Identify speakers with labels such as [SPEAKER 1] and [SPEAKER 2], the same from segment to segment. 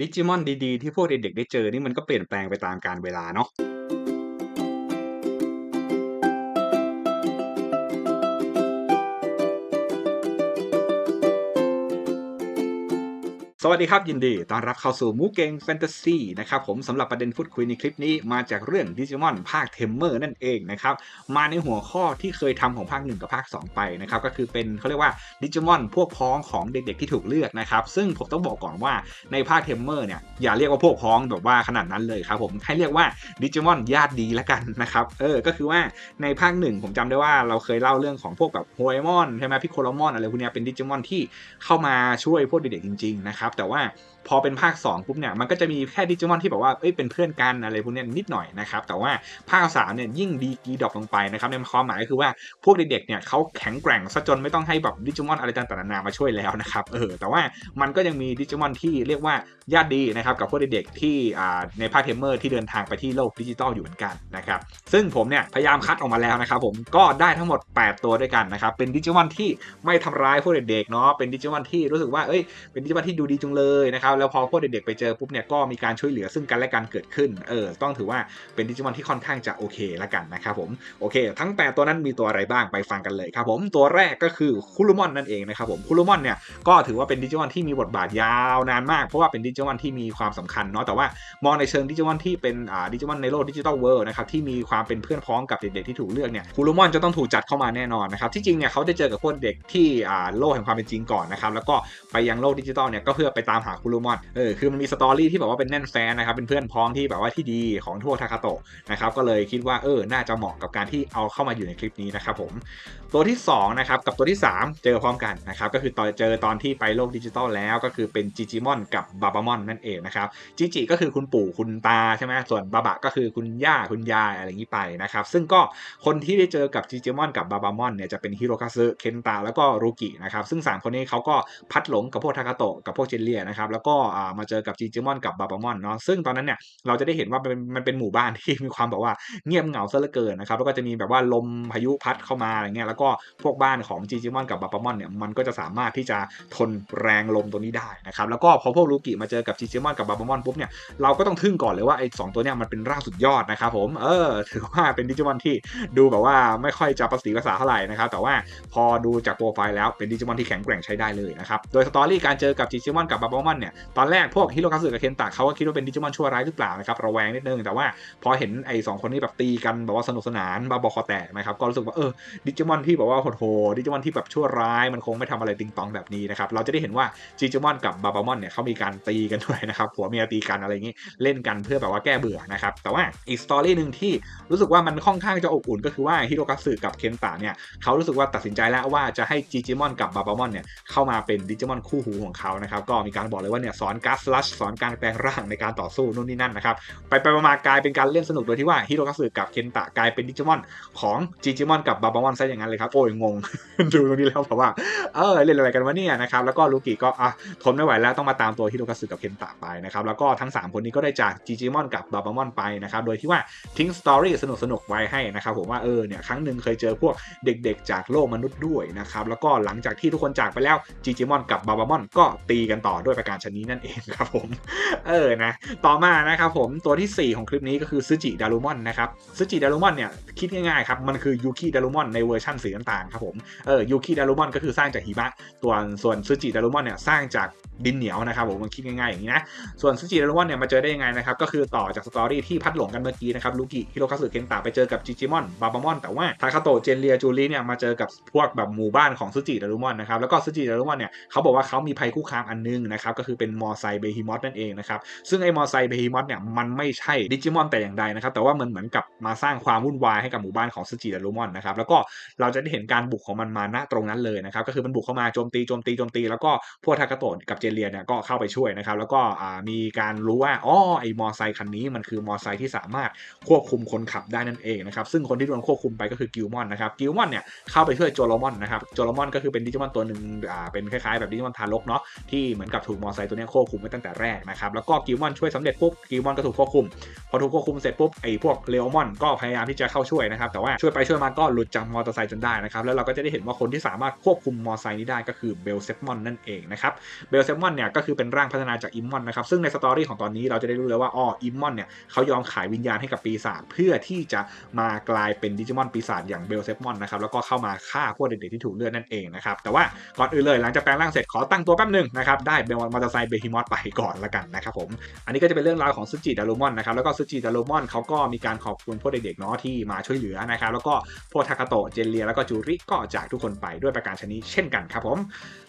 [SPEAKER 1] ดิจิมอนดีๆ ที่พวกเด็กๆได้เจอนี่มันก็เปลี่ยนแปลงไปตามกาลเวลาเนาะ สวัสดีครับ ยินดีต้อนรับเข้าสู่มูเกงแฟนตาซีนะครับผมสำหรับประเด็นพูดคุยในคลิปนี้มาจากเรื่องดิจิมอนภาคเทมเมอร์นั่นเองนะครับมาในหัวข้อที่เคยทำของภาค 1 กับภาค 2 ไปนะครับก็คือเป็นเขาเรียกว่าดิจิมอนพวกพ้องของเด็กๆที่ถูกเลือกนะครับซึ่งผมต้องบอกก่อนว่าในภาคเทมเมอร์เนี่ยอย่าเรียกว่าพวกพ้องแบบว่าขนาดนั้นเลยครับผมให้เรียกว่าดิจิมอนญาติดีล้วกันนะครับเออก็คือว่าในภาคหนึ่งผมจำได้ว่าเราเคยเล่าเรื่องของพวกแบบโฮเอมอนใช่ไหมพิโคลมอนอะไรพวกเนี้ยเป็นดิจิมอนที่เข้ามาช่วยพวกเด็กๆจริงๆนะครับแต่ว่าพอเป็นภาค2ปุ๊บเนี่ยมันก็จะมีแค่ดิจิมอนที่แบบว่าเอ้ยเป็นเพื่อนกันอะไรพวกนี้นิดหน่อยนะครับแต่ว่าภาค3เนี่ยยิ่งดีกีดรอปลงไปนะครับในความหมายก็คือว่าพวกเด็กๆเนี่ยเขาแข็งแกร่งซะจนไม่ต้องให้แบบดิจิมอนอะไรต่างๆนานามาช่วยแล้วนะครับเออแต่ว่ามันก็ยังมีดิจิมอนที่เรียกว่าญาติดีนะครับกับพวกเด็กๆที่อ่าในภาคเทมเมอร์ที่เดินทางไปที่โลกดิจิตอลอยู่เหมือนกันนะครับซึ่งผมเนี่ยพยายามคัดออกมาแล้วนะครับผมก็ได้ทั้งหมด 8 ตัวด้วยกันนะครับเป็นดิจิมอนที่ไม่ทำร้ายพวกเด็กๆเนาะเป็นดิจิมอนที่รู้สึกว่าเอ้ยเป็นดิจิมอนที่ดูดีจังเลยนะครับแล้วพอพวกเด็กๆไปเจอปุ๊บเนี่ยก็มีการช่วยเหลือซึ่งกันและกันเกิดขึ้นเออต้องถือว่าเป็นดิจิมอนที่ค่อนข้างจะโอเคละกันนะครับผมโอเค ทั้ง 8 ตัวนั้นมีตัวอะไรบ้างไปฟังกันเลยครับผมตัวแรกก็คือคุรุมอนนั่นเองนะครับผมคุรุมอนเนี่ยก็ถือว่าเป็นดิจิมอนที่มีบทบาทยาวนานมากเพราะว่าเป็นดิจิมอนที่มีความสำคัญเนาะแต่ว่ามองในเชิงดิจิมอนที่เป็นอ่าดิจิมอนในโลกดิจิตอลเวิลด์นะครับที่มีความเป็นเพื่อนพ้องกับเด็กๆที่ถูกเลือกเนี่ยคุรุมอนจะต้องถูกจัดเข้ามาแน่นอนนะครับที่จริงเนี่ยเขาได้เจอกับพวกเด็กที่อ่าโลกแห่งความเป็นจริงก่อนนะครับแล้วก็ไปยังโลกดิจิตอลเนี่ยก็เพื่อไปตามหาคุรุมอนเออคือมันมีสตอรี่ที่แบบว่าเป็นแน่นแฟนนะครับเป็นเพื่อนพ้องที่แบบว่าที่ดีของทั่วทาคาโตะนะครับก็เลยคิดว่าเออน่าจะเหมาะกับการที่เอาเข้ามาอยู่ในคลิปนี้นะครับผมตัวที่2นะครับกับตัวที่ 3 เจอพร้อมกันนะครับก็คือตอนเจอตอนที่ไปโลกดิจิตอลแล้วก็คือเป็นจิจิมอนกับบาบามอนนั่นเองนะครับจิจิก็คือคุณปู่คุณตาใช่ไหมส่วนบาบะก็คือคุณย่าคุณยายอะไรอย่างนี้ไปนะครับซึ่งก็คนที่ได้เจอกับจิจิมอนกับบาบามอนเนี่ยจะเป็นฮิโรคาซึเคนตาแล้วก็รูกินะครับซึ่ง3คนนี้เขาก็พัดหลงกับพวกทาคาโตะกับพวกเจเลียนะครับแล้วก็มาเจอกับจิจิมอนกับบาบามอนเนาะซึ่งตอนนั้นเนี่ยเราจะได้เห็นว่ามันเป็นมันเป็นหมู่บ้านที่มีความแบบว่าเงียบเหงาซะเหลือเกินนะครับแล้วก็จะมีแบบว่าลมพายุพัดเข้ามาอะไรเงี้ยแล้วก็พวกบ้านของจิจิมอนกับบาปามอนเนี่ยมันก็จะสามารถที่จะทนแรงลมตัวนี้ได้นะครับแล้วก็พอพวกลูกิมาเจอกับจิจิมอนกับบาปามอนปุ๊บเนี่ยเราก็ต้องทึ่งก่อนเลยว่าไอ้สองตัวเนี่ยมันเป็นร่างสุดยอดนะครับผมเออถือว่าเป็นดิจิมอนที่ดูแบบว่าไม่ค่อยจะประสีภาษาเท่าไหร่นะครับแต่ว่าพอดูจากโปรไฟล์แล้วเป็นดิจิมอนที่แข็งแกร่งใช้ได้เลยนะครับโดยสตอรี่การเจอกับจิจิมอนกับบาปามอนเนี่ยตอนแรกพวกฮิโรคาสึกับเคนตะเขาก็คิดว่าเป็นดิจิมอนชั่วร้ายหรือเปล่านะครับระแวงนิดนึงแต่ว่าพอเห็นไอ้สองคนนี้แบบตีกันแบบว่าสนุกสนานบาบอคอแตกนะครับก็รู้สึกว่าเออดิจิมอนที่แบบว่าโหดๆดิจิมอนที่แบบชั่วร้ายมันคงไม่ทำอะไรติงตองแบบนี้นะครับเราจะได้เห็นว่าจิจิมอนกับบาบามอนเนี่ยเขามีการตีกันด้วยนะครับผัวเมียตีกันอะไรอย่างนี้เล่นกันเพื่อแบบว่าแก้เบื่อนะครับแต่ว่าอีกสตอรี่หนึ่งที่รู้สึกว่ามันค่อนข้างจะอบอุ่นก็คือว่าฮิโรกาสึกับเคนตะเนี่ยเขารู้สึกว่าตัดสินใจแล้วว่าจะให้จิจิมอนกับบาบามอนเนี่ยเข้ามาเป็นดิจิมอนคู่หูของเขานะครับก็มีการบอกเลยว่าเนี่ยสอนการสลัชสอนการแปลงร่างในการต่อสู้นู่นนี่นั่นนะครับไปไปมากลายเป็นการเล่นสนุกโดยที่ว่าฮิโรกาสึกับเคนตะกลายเป็นดิจิมอนของจิจิมอนกับบาบามอนซะอย่างนั้นเลยครับโอ้ยงงดูตรงนี้แล้วแบบว่าเออเล่นอะไรกันวะเนี่ยนะครับแล้วก็ลูกิก็อะทนไม่ไหวแล้วต้องมาตามตัวฮิโรกาสึกับเคนตะไปนะครับแล้วก็ทั้ง 3 คนนี้ก็ได้จากจิจิมอนกับบาบามอนไปนะครับโดยที่ว่าทิ้งสตอรี่สนุกสนุกๆไว้ให้นะครับผมว่าเออเนี่ยครั้งหนึ่งเคยเจอพวกเด็กๆ จากโลกมนุษย์ด้วยนะครับแล้วก็หลังจากที่ทุกคนจากไปแล้วจิจิมอนกับบาบามอนก็ตีกันต่อด้วยประการชนนี้นั่นเองครับผม เออนะ ต่อมานะครับผมตัวที่ 4 ของคลิปนี้ก็คือซูจิดารุมอนนะครับซูจิดารุมอนเนี่ยคิดง่ายๆครับ มันคือยูคิดารุมอนในเวอร์ชันสีน้ำตาลครับผม เออยูคิดารุมอนก็คือสร้างจากหิมะตัวส่วนซูจิดารุมอนเนี่ยสร้างจาก ดินเหนียวนะครับผมมันคิดง่ายๆอย่างนี้นะส่วนซึจิเดรุมอนเนี่ยมาเจอได้ยังไงนะครับก็คือต่อจากสตอรี่ที่พัดหลงกันเมื่อกี้นะครับลูกิฮิโรคาสึเคนตะไปเจอกับจิจิมอนบาบามอนแต่ว่าทาคาโตเจนเลียจูริเนี่ยมาเจอกับพวกแบบหมู่บ้านของซึจิเดรุมอนนะครับแล้วก็ซึจิเดรุมอนเนี่ยเขาบอกว่าเขามีภัยคุกคามอันนึงนะครับก็คือเป็นมอไซเบฮิมอสนั่นเองนะครับซึ่งไอ้มอไซเบฮิมอสเนี่ยมันไม่ใช่ดิจิมอนแต่อย่างใดนะครับแต่ว่ามันเหมือนกับมาสร้างความวุ่นวายให้กับหมู่บ้านของซึจิดรอนนะครับแล้วก็เราจะได้เห็นการบุกของมันมาณตรงนั้นเลยนะครับก็คือมันบุกเข้ามาโจมตีโจมตีโจมตีแล้วก็พวกทาคาโตะกับเจเลียเนี่ยก็เข้าไปช่วยนะครับ แล้วก็มีการรู้ว่าอ๋อไอ้มอไซคันนี้มันคือมอไซที่สามารถควบคุมคนขับได้นั่นเองนะครับซึ่งคนที่โดนควบคุมไปก็คือกิลมอนนะครับกิลมอนเนี่ยเข้าไปช่วยโจโรมอนนะครับโจโรมอนก็คือเป็นดิจิมอนตัวหนึ่งอ่าเป็นคล้ายๆแบบดิจิมอนทารกเนาะที่เหมือนกับถูกมอไซตัวนี้ควบคุมไว้ตั้งแต่แรกนะครับแล้วก็กิลมอนช่วยสำเร็จปุ๊บกิลมอนก็ถูกควบคุม พอถูกควบคุมเสร็จปุ๊บไอ้พวกเลโอมอนก็พยายามที่จะเข้าช่วยนะครับแต่ว่าช่วยไปช่วยมาก็หลุดจากมอเตอร์ไซค์จนได้นะครับแล้วเราก็จะได้เห็นว่าคนที่สามารถควบคุมมอไซค์นี้ได้ก็คือเบลเซฟมอนนั่นเองนะครับเบลเซฟมอนเนี่ยก็คือเป็นร่างพัฒนาจากอิมมอนนะครับซึ่งในสตอรี่ของตอนนี้เราจะได้รู้เลยว่าอ๋ออิมมอนเนี่ยเขายอมขายวิญญาณให้กับปีศาจเพื่อที่จะมากลายเป็นดิจิมอนปีศาจอย่างเบลเซฟมอนนะครับแล้วก็เข้ามาฆ่าพวกเด็กๆที่ถูกเลือดนั่นเองนะครับแต่ว่าก่อนอื่นเลยหลังจากแปลงร่างเสร็จขอตั้งตัวแป๊บหนึงนะครับได้เบลมอเตอร์ไซค์เบฮิมอสไปก่อนละกันนะครับผมอันนี้ก็จะเป็นเรื่องราวของซูจิดารุมอนนะครับแล้วก็ซูจิดารุมอนเขาก็มีการขอบคุณพวกเด็กๆเนาะที่มาช่วยเหลือนะครับแล้วก็พวกทาคาโตะเจนเลียแล้วก็จูริก็จากทุกคนไปด้วยประการชนิดเช่นกันครับผม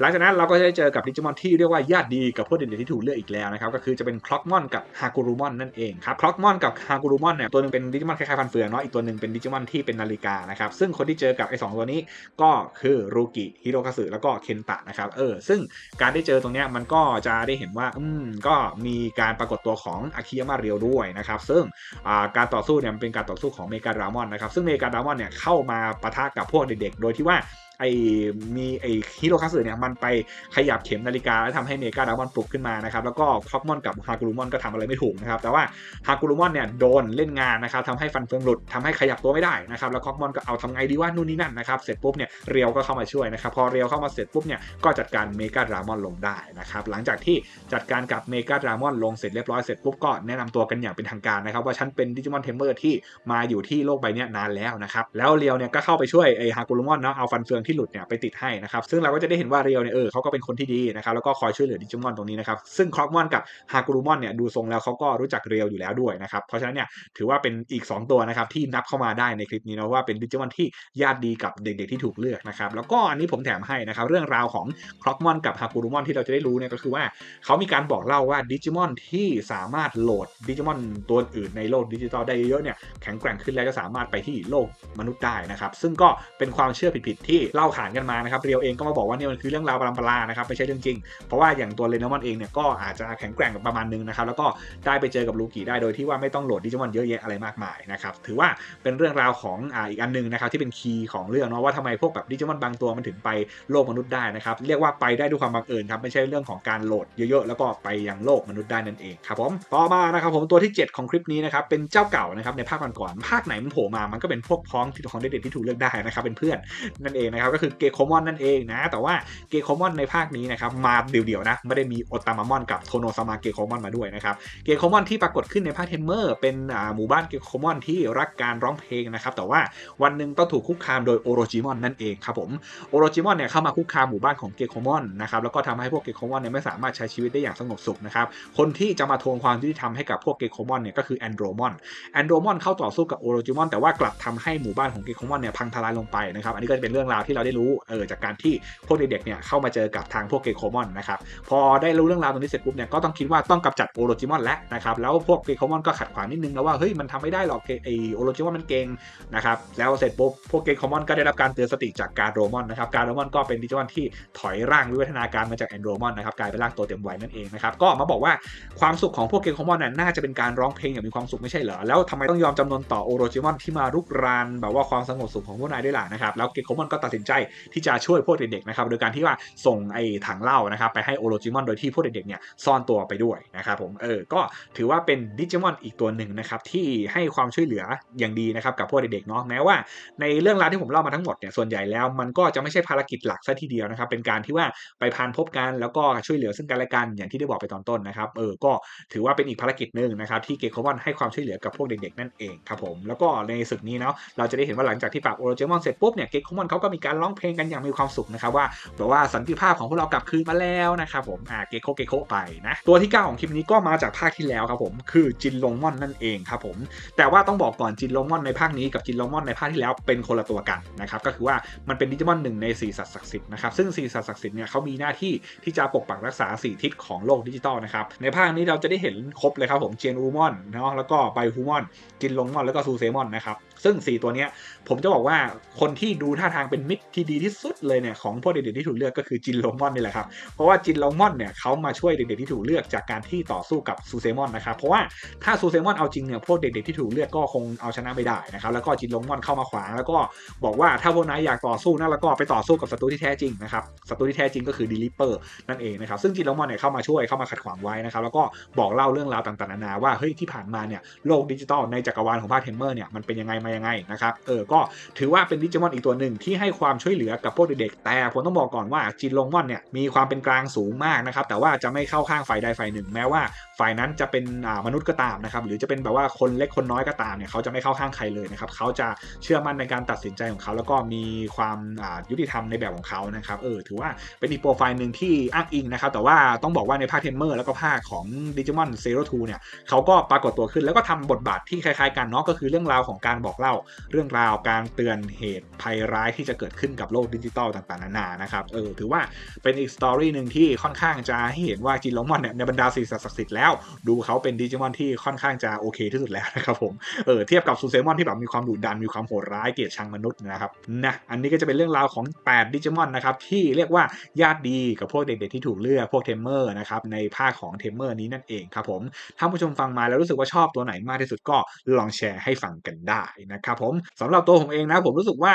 [SPEAKER 1] หลังจากนั้นเราก็จะเจอกับดิจิมอนที่เรียกว่าญาติดีกับพวกเด็กๆที่ถูกเลือกอีกแล้วนะครับก็คือจะเป็นคล็อกมอนกับฮากุรุมอนนั่นเองครับคล็อกมอนกับฮากุรุมอนเนี่ยตัวหนึงเป็นดิจิมอนคล้ายๆฟันเฟืองเนาะอีกตัวหนึ่งเป็นดิจิมอนที่เป็นนาฬิกานะครับซึ่งคนที่เจอกับไอ้สองตัวนี้ก็คือรูกิฮิโรคาสึแล้วก็เคนตะนะครับเออซึ่งการได้เจอตรงเนี้ยมันก็จะได้เห็นว่าอืมก็มีการปรากฏตัวของอาคิยามาเรียวด้วยนะครับซึ่งอ่าการต่อสู้เนี่ยมันเป็นการต่อสู้ของเมกาดรามอนนะครับซึ่งเมกาดรามอนเนี่ยเข้ามาปะทะกับพวกเด็กๆ โดยที่ว่า ไอ้มีไอ้ฮิโรคัสึเนี่ยมันไปขยับเข็มนาฬิกาแล้วทำให้เมกาดรามอนปลุกขึ้นมานะครับแล้วก็คอกมอนกับฮากุรุมอนก็ทำอะไรไม่ถูกนะครับแต่ว่าฮากุรุมอนเนี่ยโดนเล่นงานนะครับทำให้ฟันเฟืองหลุดทำให้ขยับตัวไม่ได้นะครับแล้วคอกมอนก็เอาทำไงดีว่านู่นนี่นั่นนะครับเสร็จปุ๊บเนี่ยเรียวก็เข้ามาช่วยนะครับพอเรียวเข้ามาเสร็จปุ๊บเนี่ยก็จัดการเมกาดรามอนลงได้นะครับหลังจากที่จัดการกับเมกาดรามอนลงเสร็จเรียบร้อยเสร็จปุ๊บก็แนะนำตัวกันอย่างเป็นทางการนะครับว่าฉันเป็นดิจิมอนเทมเมอร์ที่มาอยู่ที่โลกใบนี้นานแล้วนะครับแล้วเรียวเนี่ยก็เข้าไปช่วยไอฮากุรุมอนเนาะเอาฟันเฟืองที่หลุดเนี่ยไปติดให้นะครับซึ่งเราก็จะได้เห็นว่าเรียวเนี่ยเออเขาก็เป็นคนที่ดีนะครับแล้วก็คอยช่วยเหลือดิจิมอนตรงนี้นะครับซึ่งครอกมอนกับฮากุรุมอนเนี่ยดูทรงแล้วเขาก็รู้จักเรียวอยู่แล้วด้วยนะครับเพราะฉะนั้นเนี่ยถือว่าเป็นอีก 2 ตัวนะครับที่นับเข้ามาได้ในคลิปนี้นะว่าเป็นดิจิมอนที่ญาติดีกับเด็กๆที่ถูกเลือกนะครับแล้วก็อันนี้ผมแถมให้นะครับเรื่องราวของครอกมอนกับฮากุรุมอนที่เราจะได้รู้เนี่ยก็คือว่าเขามีการบอกเล่าว่าดิจิมอนที่สามารถโหลดดิจิมอนตัวอื่นในโลกดิจิตอลได้เยอะๆเนี่ยแข็งแกร่งขึ้นแล้วก็สามารถไปที่โลกมนุษย์ได้นะครับซึ่งก็เป็นความเชื่อผิดๆที่เล่าขานกันมานะครับเรียวเองก็มาบอกว่าเนี่ยมันคือเรื่องราวปรำปรานะครับไม่ใช่เรื่องจริง เพราะว่าอย่างตัวเรนอมอนเองเนี่ยก็อาจจะแข็งแกร่งประมาณนึงนะครับแล้วก็ได้ไปเจอกับลูกิได้โดยที่ว่าไม่ต้องโหลดดิจิมอนเยอะแยะอะไรมากมายนะครับถือว่าเป็นเรื่องราวของอ่าอีกอันหนึงนะครับที่เป็นคีย์ของเรื่องเนาะว่าทำไมพวกแบบดิจิมอนบางตัวมันถึงไปโลกมนุษย์ได้นะครับเรียกว่าไปได้ด้วยความบังเอิญครับไม่ใช่เรื่องของการโหลดเยอะๆ แล้วก็ไปยังโลกมนุษย์ได้นั่นเองครับผมต่อมานะครับผมตัวที่ 7 ของคลิปนี้นะครับเป็นเจ้าเก่านะครับในภาคก่อนๆภาคไหนมันโผล่มามันก็เป็นพวกพ้องที่ของเด็กๆที่ถูกเลือกได้นะครับเป็นเพื่อนนั่นเองนะครับก็คือเกโคมอนนั่นเองนะแต่ว่าเกโคมอนในภาคนี้นะครับมาเดี่ยวๆนะไม่ได้มีโอตามามอนกับโทโนซามาเกโคมอนมาด้วยนะครับเกโคมอนที่ปรากฏขึ้นในภาคเทมเมอร์เป็นหมู่บ้านเกโคมอนที่รักการร้องเพลงนะครับแต่ว่าวันหนึ่งต้องถูกคุกคามโดยโอโรจิมอนนั่นเองครับผมโอโรจิมอนเนี่ยเข้ามาคุกคามหมู่บ้านของเกโคมอนนะครับแล้วก็ทำให้พวกเกโคมอนเนี่ยไม่สามารถใช้ชีวิตได้อย่างสงบสุขนะครับคนที่จะมาทวงความยุติธรรมให้กับพวกเกโคมอนเนี่ยก็คือแอนโดรมอนแอนโดรมอนเข้าต่อสู้กับโอโรจิมอนแต่ว่ากลับทำให้หมู่บ้านของเกโคมอนเนี่ยพังทลายลงไปนะครับอันนี้ก็จะเป็นเรื่องราวที่เราได้รู้เออจากการที่พวกเด็กๆเนี่ยเข้ามาเจอกับทางพวกเกโคมอนนะครับพอได้รู้เรื่องราวตรงนี้เสร็จปุ๊บเนี่ยก็ต้องคิดว่าต้องกำจัดโอโรจิมอนแล้วนะครับแล้วพวกเกโคมอนก็ขัดขวางนิดนึงนะว่าเฮ้ยมันทำไม่ได้หรอกไอโอโรจิมอนมันเก่งนะครับแล้วเสร็จปุ๊บพวกเกโคมอนก็ได้รับการเตือนสติจากการโดมอนนะครับการโดมอนก็เป็นดิจิมอนที่ถอยร่างวิวัฒนาการมาจากแอนโดรมอนนะครับกลายเป็นร่างตัวเต็มวัยนั่นเองนะครับก็มาบอกว่าความสุขของพวกเกโคมอนน่ะน่าจะเป็นการร้องเพลงอย่างมีความสุขไม่ใช่เหรอแล้วทำไมต้องยอมจำนนต่อโอโรจิมอนที่มารุกรานแบบว่าความสงบสุขของพวกนายด้วยล่ะนะครับแล้วเกโคมอนก็ตัดสินใจที่จะช่วยพวกเด็กๆนะครับโดยการที่ว่าส่งไอ้ถังเหล้านะครับไปให้โอโรจิมอนโดยที่พวกเด็กๆเนี่ยซ่อนตัวไปด้วยนะครับผมเออก็ถือว่าเป็นดิจิมอนอีกตัวหนึ่งนะครับที่ให้ความช่วยเหลืออย่างดีนะครับกับพวกเด็กๆเนาะแม้ว่า ในเรื่องราวที่ผมเล่ามาทั้งหมดเนี่ยส่วนใหญ่แล้วมันก็จะไม่ใช่ภารกิจหลักซะทีเดียวนะครับเป็นการที่ว่าไปพานพบกันแล้วก็ช่วยเหลือซึ่งกันและกันอย่างที่ได้บอกไปตอนต้นนะครับเออก็ถือว่าเป็นอีกภารกิจหนึ่งนะครับที่เกโคมอนให้ความช่วยเหลือกับพวกเด็กๆนั่นเองครับผมแล้วก็ในศึกนี้เนาะเราจะได้เห็นว่าหลังจากที่ปราบโอโรเจมอนเสร็จปุ๊บเนี่ยเกโคมอนเขาก็มีการร้องเพลงกันอย่างมีความสุขนะครับว่าแบบว่าสันติภาพของพวกเรากลับคืนมาแล้วนะครับผมอ่าเกโคเกโคไปนะตัวที่ 9 ของคลิปนี้ก็มาจากภาคที่แล้วครับผมคือจินลงมอนนั่นเองครับผมแต่ว่าต้องบอกก่อนจินลงมอนในภาคนี้กับจินลงมอนในภาคที่แล้วเป็นคนละตัวกันนะครับก็คือว่ามันเป็นดิจิมอนหนึ่งใน4สัตว์ศักดิ์สิทธิ์นะครับซึ่ง4สัตว์ศักดิ์สิทธิ์เนี่ยเขามีหน้าที่ที่จะปกปักรักษา4ทิศของโลกดิจิตอลนะครับในภาคนี้เราจะได้เห็นครบเลยครับผมเจียนอูมอนเนาะแล้วก็ไบฮูมอนจินลงมอนแล้วก็ซูเซมอนนะครับ ซึ่ง 4 ตัวเนี้ย ผมจะบอกว่าคนที่ดูท่าทางเป็นมิตรที่ดีที่สุดเลยเนี่ยของพวกเด็กๆที่ถูกเลือกก็คือจินโลมอนนี่แหละครับ เพราะว่าจินโลมอนเนี่ยเขามาช่วยเด็กๆที่ถูกเลือกจากการที่ต่อสู้กับซูเซมอนนะครับ เพราะว่าถ้าซูเซมอนเอาจริงเนี่ยพวกเด็กๆที่ถูกเลือกก็คงเอาชนะไม่ได้นะครับ แล้วก็จินโลมอนเข้ามาขวางแล้วก็บอกว่าถ้าพวกนายอยากต่อสู้นะแล้วก็ไปต่อสู้กับศัตรูที่แท้จริงนะครับ ศัตรูที่แท้จริงก็คือดีลิเปอร์นั่นเองนะครับซึ่งจินโลมอนเนี่ยเข้ามาช่วยเข้ามาขัดขวางไว้นะครับแล้วก็บอกเล่าเรื่องราวต่างๆนานาว่าเฮ้ยที่ผ่านมาเนี่ยโลกดิจิตอลในจักรวาลของภาคเทมเมอร์เนี่ยมันเป็นยังไงมายังไงนะครับเออก็ถือว่าเป็นดิจิมอนอีกตัวหนึ่งที่ให้ความช่วยเหลือกับพวกเด็กๆแต่ผมต้องบอกก่อนว่าจินโลมอนเนี่ยมีความเป็นกลางสูงมากนะครับแต่ว่าจะไม่เข้าข้างฝ่ายใดฝ่ายหนึ่ง แม้ว่าฝ่ายนั้นจะเป็นมนุษย์ก็ตามนะครับหรือจะเป็นแบบว่าคนเล็กคนน้อยก็ตามเนี่ยเขาจะไม่เข้าข้างใครเลยนะครับเขาจะเชื่อมั่นในการตัดสินใจของเขา แล้วก็มีความยุติธรรมในแบบของเขานะครับเออถือว่าเป็นอีกโปรไฟล์หนึ่งที่อ้างอิงนะครับแต่ว่าต้องบอกว่าในภาคเทมเมอร์แล้วก็ภาคของดิจิมอนเซโรทูเนี่ยเขาก็ปรากฏตัวขึ้นแล้วก็ทำบทบาทที่คล้ายๆกันเนาะก็คือเรื่องราวของการบอกเล่าเรื่องราวการเตือนเหตุภัยร้ายที่จะเกิดขึ้นกับโลกดิจิตอลต่างๆนานานะครับเออถือว่าเป็นอีกสตอรี่หนึ่งที่ค่อนข้างจะให้เห็นว่าจินโลมอนเนี่ยในบรรดาสิ่งศักดิ์สิทธิ์แล้วดูเขาเป็นดิจิมอนที่ค่อนข้างจะโอเคที่สุดแล้วนะครับผมเออเทียบกับซูเซมอนที่แบบมีความดุดันมีความโหดร้ายเกลียดชังมนุษย์นะครับนะอันนี้ก็จะเป็นเรื่องราวของ 8 ดิจิมอนนะครับที่เรียกว่าญาติดีกับพวกเด็กๆที่ถูกเลือกพวกเทมเมอร์นะครับในภาคของเทมเมอร์นี้นั่นเองครับผมถ้าผู้ชมฟังมาแล้วรู้สึกว่าชอบตัวไหนมากที่สุดก็ลองแชร์ให้ฟังกันได้นะครับผมสำหรับตัวผมเองนะผมรู้สึกว่า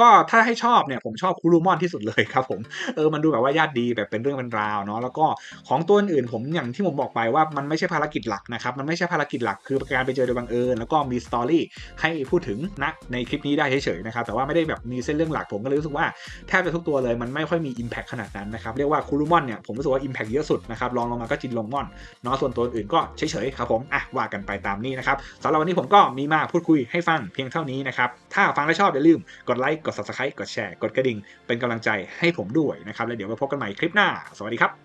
[SPEAKER 1] ก็ถ้าให้ชอบเนี่ยผมชอบคูรูมอนที่สุดเลยครับผมเออมันดูแบบว่าญาติดีแบบเป็นเรื่องเป็นราวเนาะแล้วก็ของตัวอื่นผมอย่างที่ผมบอกไปว่ามันไม่ใช่ภารกิจหลักนะครับมันไม่ใช่ภารกิจหลักคือการไปเจอโดยบังเอิญแล้วก็มีสตอรี่ให้พูดถึงนะในคลิปนี้ได้เฉยๆนะครับแต่ว่าไม่ได้แบบมีเส้นเรื่องหลักผมก็เลยรู้สึกว่าแทบจะทุกตัวเลยมันไม่ค่อยมี Impact ขนาดนั้นนะครับเรียกว่าคูรูมอนเนี่ยผมรู้สึกว่า Impact เยอะสุดนะครับลองลงมาก็จินลงมอนเนาะส่วนตัวอื่นก็เฉยๆครับผมอะว่ากันไปตามนี้นะครับสำหรับวันนี้ผมก็มีมาพูดคุยให้ฟังเพียงเท่านี้นะครับ ถ้าฟังแล้วชอบอย่าลืมกดไลค์ กด subscribe กดแชร์ กดกระดิ่ง เป็นกำลังใจให้ผมด้วยนะครับ แล้วเดี๋ยวไปพบกันใหม่คลิปหน้า สวัสดีครับ